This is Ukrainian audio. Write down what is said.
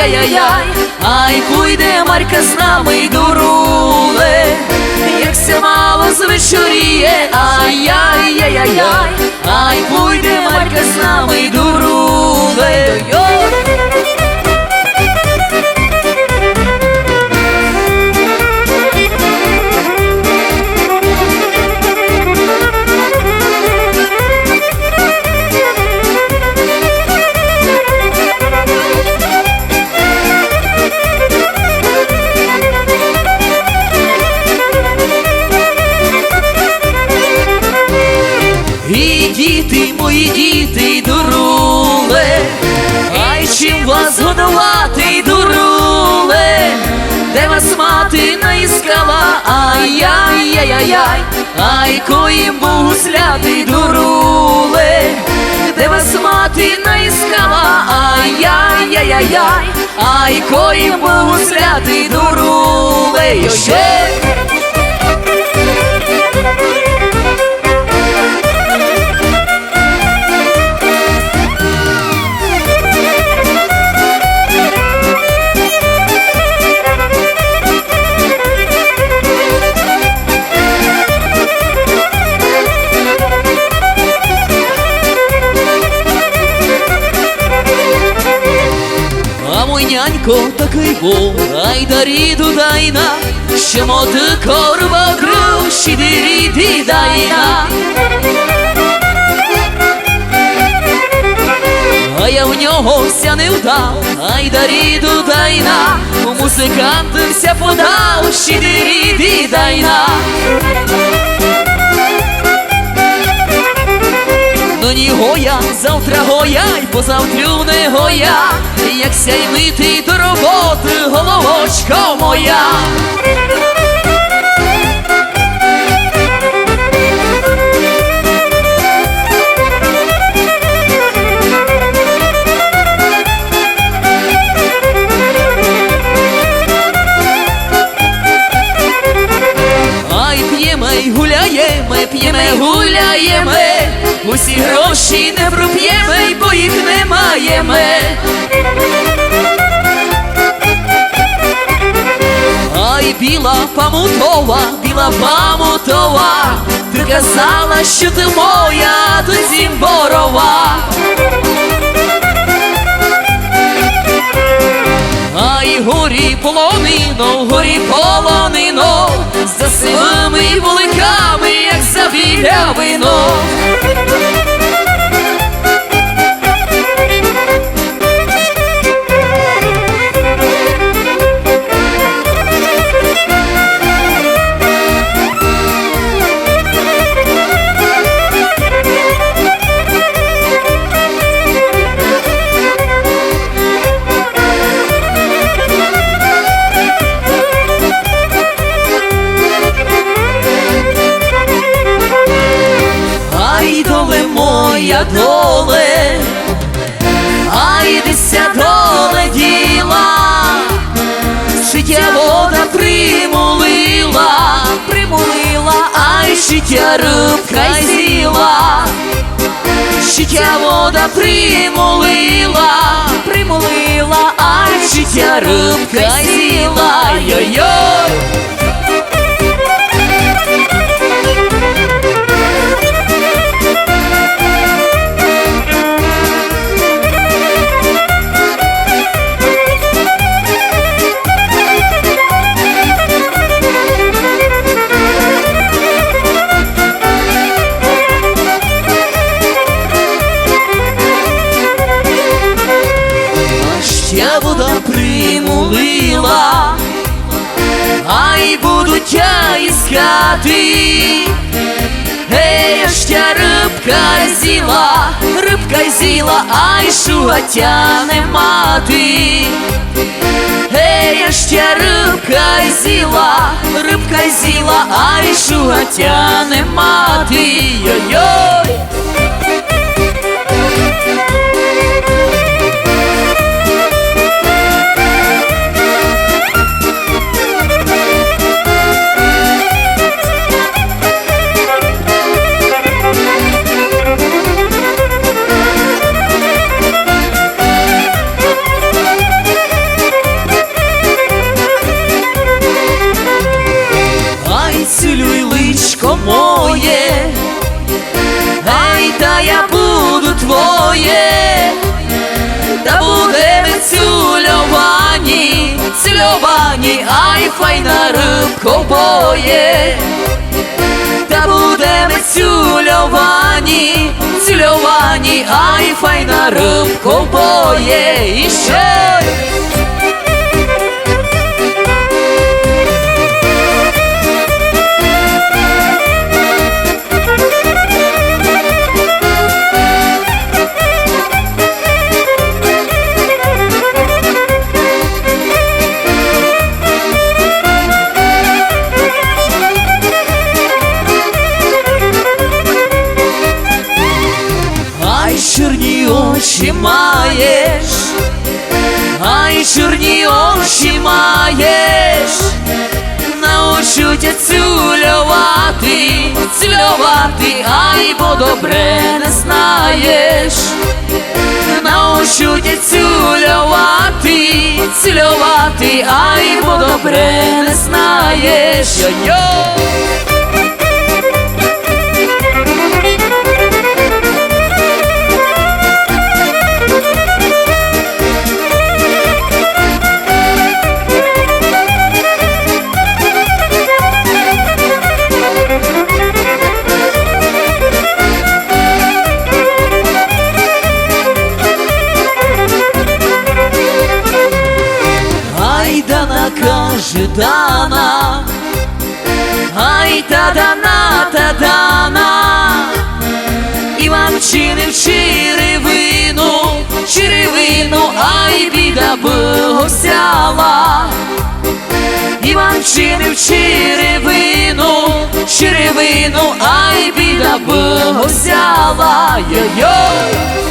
ай-яй-яй-яй, ай пуйде Марька з нами дуруле, як ся мало звечоріє, ай-яй-яй-яй, ай пуйде Марька з нами дуруле. Діти, дуруле, ай чим вас годувати, дуруле, де вас мати наїскала, ай-яй-яй-яй, ай коїм Богу сляти, дуруле, де вас мати наїскала, ай-яй-яй-яй, ай коїм Богу сляти, дуруле, йой-йой. Мой нянько такий був, ай даріду дайна, що моди корва груші диріди дайна. А я в нього вся не вдав, ай даріду дайна, у музиканти вся подав, щидиріди дайна. Ну ні гоя, завтра гоя, й позавтрю не гоя, як сяй мити до роботи, головочко моя. Й гуляєме, п'єме, гуляєме, усі гроші не бо їх не. Ай, біла памутова, біла памутова, ти казала, що ти моя, то зімборова. Ай, горі полонино, горі полонино, за сивими вуликами, як за білявино. Рибка й з'їла, життя вода примолила, примолила, а життя рубка й з'їла, йой-йой. Ай будуть я іскати. Гей, тя рибка зіла, рибка зіла, ай шугатя не мати. Гей, тя рибка зіла, рибка зіла, ай шугатя не мати. Йой-йой. Цюльовані, ай файна рибко боє. Та будемо цюльовані, цюльовані, ай файна рибко боє. І ще очі маєш, ай, чорні очі маєш, научуть я цюльовати, цюльовати, ай, бо добре не знаєш, научуть я цюльовати, цюльовати, ай, бо добре не знаєш. Йо-йо! Ай та дана, та дана, Іван вчинив черевину, черевину, ай біда богосяла. Іван вчинив черевину, черевину, ай біда богосяла. Йо-йо!